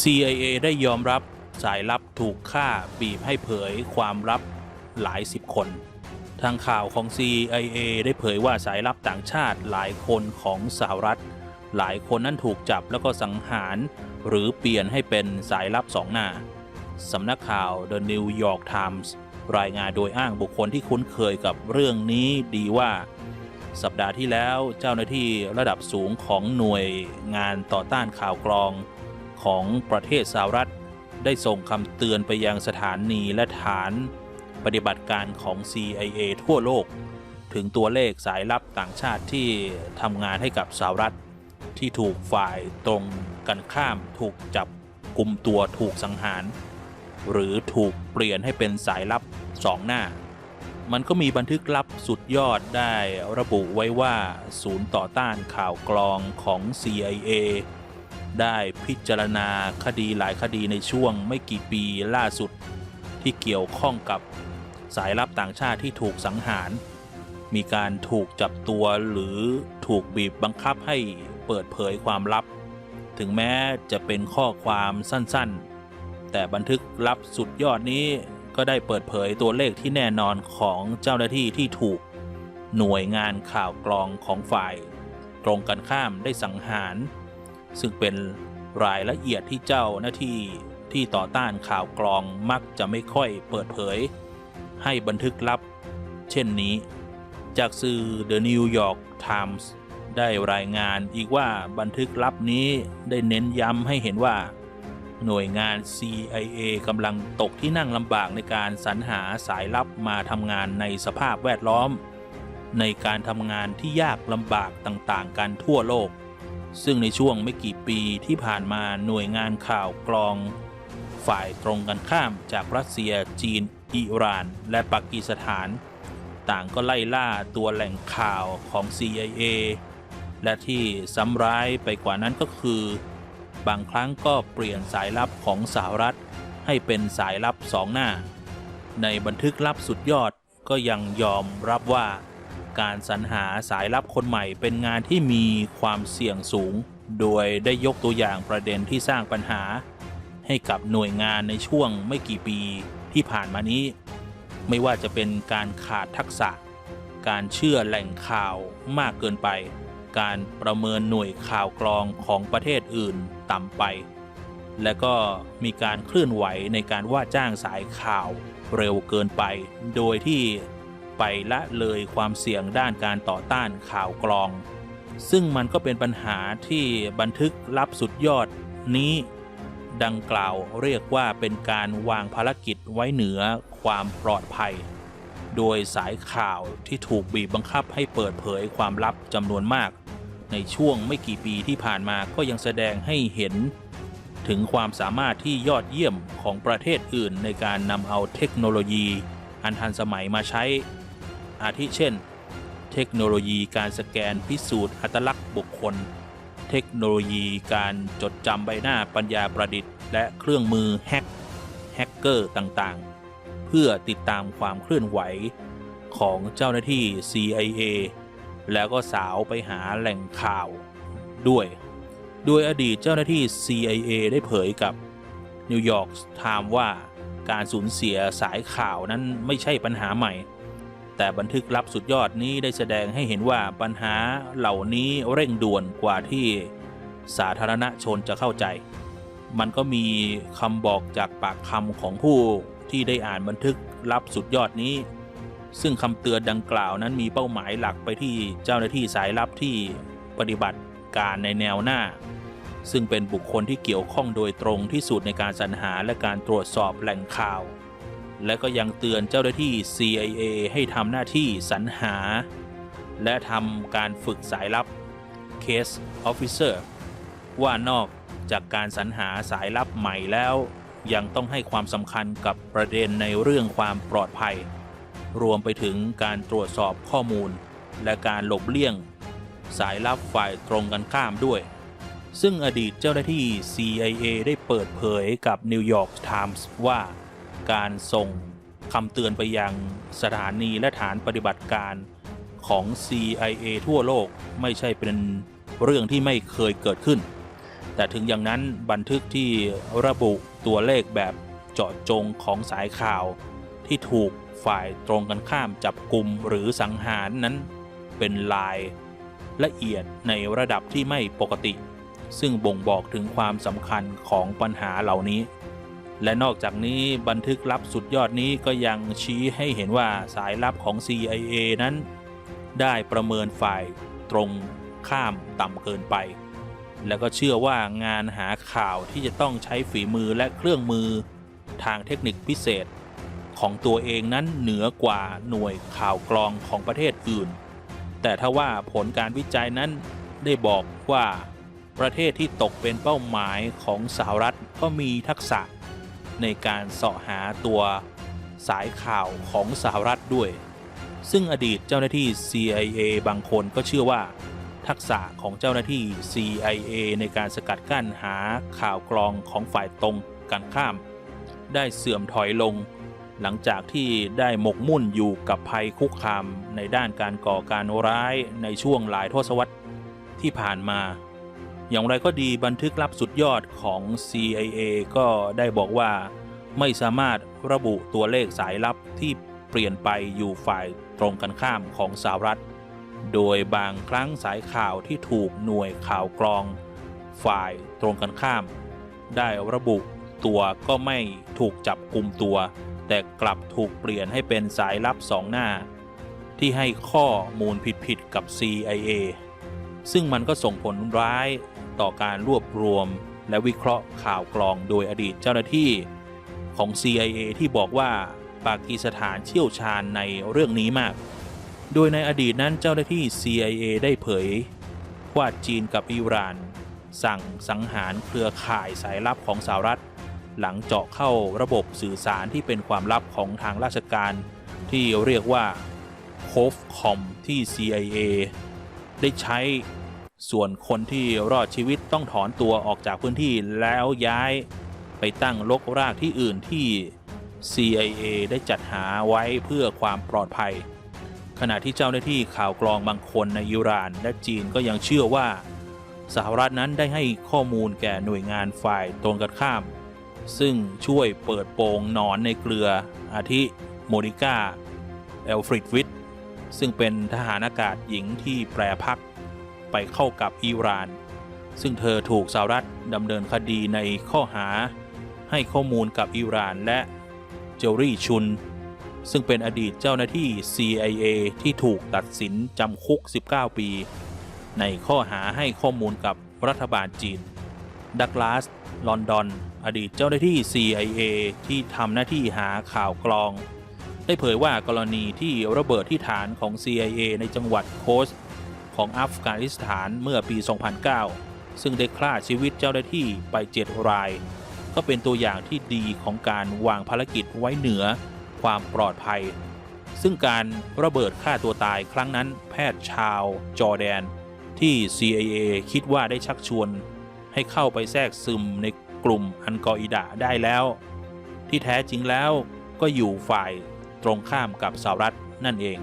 CIA ได้ยอมรับสายลับถูกฆ่าบีบให้เผยความลับหลายสิบคน ทางข่าวของ CIA ได้เผยว่าสายลับต่างชาติหลายคนของสหรัฐ หลายคนนั้นถูกจับแล้วก็สังหาร หรือเปลี่ยนให้เป็นสายลับสองหน้า สำนักข่าว The New York Times รายงานโดยอ้างบุคคลที่คุ้นเคยกับเรื่องนี้ดีว่า สัปดาห์ที่แล้วเจ้าหน้าที่ระดับสูงของหน่วยงานต่อต้านข่าวกรอง ของประเทศสหรัฐ ได้ส่งคำเตือนไปยังสถานีและฐานปฏิบัติการของ CIA ทั่วโลก ถึงตัวเลขสายลับต่างชาติที่ทำงานให้กับสหรัฐ ที่ถูกฝ่ายตรงกันข้ามถูกจับกลุ่มตัวถูกสังหาร หรือถูกเปลี่ยนให้เป็นสายลับสองหน้า มันก็มีบันทึกลับสุดยอดได้ระบุไว้ว่า ศูนย์ต่อต้านข่าวกรองของ CIA ได้พิจารณาคดีหลายคดีในช่วงไม่กี่ปีล่าสุดที่เกี่ยวข้องกับสายลับต่างชาติที่ถูกสังหาร มีการถูกจับตัวหรือถูกบีบบังคับให้เปิดเผยความลับ ถึงแม้จะเป็นข้อความสั้นๆ แต่บันทึกลับสุดยอดนี้ก็ได้เปิดเผยตัวเลขที่แน่นอนของเจ้าหน้าที่ที่ถูก หน่วยงานข่าวกรองของฝ่าย ตรงกันข้ามได้สังหาร ซึ่งเป็นรายละเอียดที่เจ้าหน้าที่ที่ต่อต้านข่าวกรองมักจะไม่ค่อยเปิดเผย ให้บันทึกลับ เช่นนี้ จากสื่อ The New York Times ได้รายงานอีกว่าบันทึกลับนี้ได้เน้นย้ำให้เห็นว่า หน่วยงาน CIA กำลังตกที่นั่งลำบากในการสรรหาสายลับมาทำงานในสภาพแวดล้อม ในการทำงานที่ยากลำบากต่างๆ กันทั่วโลก ซึ่งในช่วงไม่กี่ปีที่ผ่านมาหน่วยงานข่าวกรอง ฝ่ายตรงกันข้ามจากรัสเซีย จีน อิหร่าน และปากีสถาน ต่างก็ไล่ล่าตัวแหล่งข่าวของ CIA และที่ซ้ำร้ายไปกว่านั้นก็คือ บางครั้งก็เปลี่ยนสายลับของสหรัฐ ให้เป็นสายลับสองหน้า ในบันทึกลับสุดยอดก็ยังยอมรับว่า การสรรหาสายลับคนใหม่เป็นงานที่มีความเสี่ยงสูง โดยได้ยกตัวอย่างประเด็นที่สร้างปัญหา ให้กับหน่วยงานในช่วงไม่กี่ปีที่ผ่านมานี้ ไม่ว่าจะเป็นการขาดทักษะ การเชื่อแหล่งข่าวมากเกินไป การประเมินหน่วยข่าวกรองของประเทศอื่นต่ำไป และก็มีการเคลื่อนไหวในการว่าจ้างสายข่าวเร็วเกินไป โดยที่ ไปละเลยความเสี่ยงด้านการต่อต้านข่าวกรอง ซึ่งมันก็เป็นปัญหาที่บันทึกลับสุดยอดนี้ ดังกล่าวเรียกว่าเป็นการวางภารกิจไว้เหนือความปลอดภัย โดยสายข่าวที่ถูกบีบบังคับให้เปิดเผยความลับจำนวนมาก ในช่วงไม่กี่ปีที่ผ่านมาก็ยังแสดงให้เห็นถึงความสามารถที่ยอดเยี่ยมของประเทศอื่นในการนำเอาเทคโนโลยี อันทันสมัยมาใช้ อาทิเช่น เทคโนโลยีการสแกนพิสูจน์อัตลักษณ์บุคคล เทคโนโลยีการจดจำใบหน้าปัญญาประดิษฐ์ และเครื่องมือแฮกแฮกเกอร์ต่างๆ เพื่อติดตามความเคลื่อนไหวของเจ้าหน้าที่ CIA แล้วก็สาวไปหาแหล่งข่าวด้วย โดยอดีตเจ้าหน้าที่ CIA ได้เผยกับ New York Times ว่าการสูญเสียสายข่าวนั้นไม่ใช่ปัญหาใหม่ แต่บันทึกลับสุดยอดนี้ได้แสดงให้เห็นว่าปัญหาเหล่านี้เร่งด่วนกว่าที่สาธารณชนจะเข้าใจ มันก็มีคำบอกจากปากคำของผู้ที่ได้อ่านบันทึกลับสุดยอดนี้ ซึ่งคำเตือนดังกล่าวนั้นมีเป้าหมายหลักไปที่เจ้าหน้าที่สายลับที่ปฏิบัติการในแนวหน้า ซึ่งเป็นบุคคลที่เกี่ยวข้องโดยตรงที่สุดในการสรรหาและการตรวจสอบแหล่งข่าว และก็ยังเตือนเจ้าหน้าที่ CIA ให้ทำหน้าที่สรรหา และทำการฝึกสายลับ Case Officer ว่านอกจากการสรรหาสายลับใหม่แล้ว ยังต้องให้ความสำคัญกับประเด็นในเรื่องความปลอดภัย รวมไปถึงการตรวจสอบข้อมูล และการหลบเลี่ยง สายลับฝ่ายตรงกันข้ามด้วย ซึ่งอดีตเจ้าหน้าที่ CIA ได้เปิดเผยกับ New York Times ว่า การส่งคำเตือนไปยังสถานีและฐานปฏิบัติการของ CIA ทั่วโลกไม่ใช่เป็นเรื่องที่ไม่เคยเกิดขึ้น แต่ถึงอย่างนั้นบันทึกที่ระบุตัวเลขแบบเจาะจงของสายข่าว ที่ถูกฝ่ายตรงกันข้ามจับกลุ่มหรือสังหารนั้นเป็นลายละเอียดในระดับที่ไม่ปกติ ซึ่งบ่งบอกถึงความสำคัญของปัญหาเหล่านี้ และนอกจากนี้บันทึกลับสุดยอดนี้ก็ยังชี้ให้เห็นว่าสายลับของ CIA นั้น ได้ประเมินฝ่ายตรงข้ามต่ำเกินไป แล้วก็เชื่อว่างานหาข่าวที่จะต้องใช้ฝีมือและเครื่องมือทางเทคนิคพิเศษ ของตัวเองนั้นเหนือกว่าหน่วยข่าวกรองของประเทศอื่น แต่ถ้าว่าผลการวิจัยนั้นได้บอกว่าประเทศที่ตกเป็นเป้าหมายของสหรัฐก็มีทักษะ ในการเสาะหาตัวสายข่าวของสหรัฐด้วย ซึ่งอดีตเจ้าหน้าที่ CIA บางคนก็เชื่อว่า ทักษะของเจ้าหน้าที่ CIA ในการสกัดกั้นหาข่าวกรองของฝ่ายตรงกันข้าม ได้เสื่อมถอยลง หลังจากที่ได้หมกมุ่นอยู่กับภัยคุกคามในด้านการก่อการร้ายในช่วงหลายทศวรรษที่ผ่านมา อย่างไรก็ดีบันทึกลับสุดยอดของ CIA ก็ได้บอกว่า ไม่สามารถระบุตัวเลขสายลับที่เปลี่ยนไปอยู่ฝ่ายตรงกันข้ามของสหรัฐ โดยบางครั้งสายข่าวที่ถูกหน่วยข่าวกรอง ฝ่ายตรงกันข้าม ได้ระบุตัวก็ไม่ถูกจับกลุ่มตัว แต่กลับถูกเปลี่ยนให้เป็นสายลับสองหน้า ที่ให้ข้อมูลผิดๆกับ CIA ซึ่งมันก็ส่งผลร้ายต่อการรวบรวม และวิเคราะห์ข่าวกรองโดยอดีตเจ้าหน้าที่ของ CIA ที่บอกว่าปากีสถานเชี่ยวชาญในเรื่องนี้มาก โดยในอดีตนั้นเจ้าหน้าที่ CIA ได้เผย ว่าจีนกับอิหร่าน สั่งสังหารเครือข่ายสายลับของสหรัฐ หลังเจาะเข้าระบบสื่อสารที่เป็นความลับของทางราชการ ที่เรียกว่า c o v c o m ที่ CIA ได้ใช้ ส่วนคนที่รอดชีวิตต้องถอนตัวออกจากพื้นที่แล้วย้ายไปตั้งลกรากที่อื่นที่ CIA ได้จัดหาไว้เพื่อความปลอดภัย ขณะที่เจ้าหน้าที่ข่าวกรองบางคนในอิหร่านและจีนก็ยังเชื่อว่า สหรัฐนั้นได้ให้ข้อมูลแก่หน่วยงานฝ่ายตรงกันข้าม ซึ่งช่วยเปิดโปงหนอนในเกลืออาทิโมนิก้าเอลฟริดวิท ซึ่งเป็นทหารอากาศหญิงที่แปรพักไปเข้ากับอิหร่าน ซึ่งเธอถูกสหรัฐดำเนินคดีในข้อหา ให้ข้อมูลกับอิหร่านและเจอรี่ชุน ซึ่งเป็นอดีตเจ้าหน้าที่ CIA ที่ถูกตัดสินจำคุก 19 ปี ในข้อหาให้ข้อมูลกับรัฐบาลจีน ดักลาส ลอนดอน อดีตเจ้าหน้าที่ CIA ที่ทำหน้าที่หาข่าวกรอง ได้เผยว่ากรณีที่ระเบิดที่ฐานของ CIA ในจังหวัดโคสของอัฟกานิสถานเมื่อปี 2009 ซึ่งได้ฆ่าชีวิตเจ้าหน้าที่ไป 7 ราย ก็เป็นตัวอย่างที่ดีของการวางภารกิจไว้เหนือความปลอดภัย ซึ่งการระเบิดฆ่าตัวตายครั้งนั้นแพทย์ชาวจอร์แดน ที่ CIA คิดว่าได้ชักชวน ให้เข้าไปแทรกซึมในกลุ่มอันกออิดะได้แล้ว ที่แท้จริงแล้วก็อยู่ฝ่าย ตรงข้ามกับสหรัฐนั่นเอง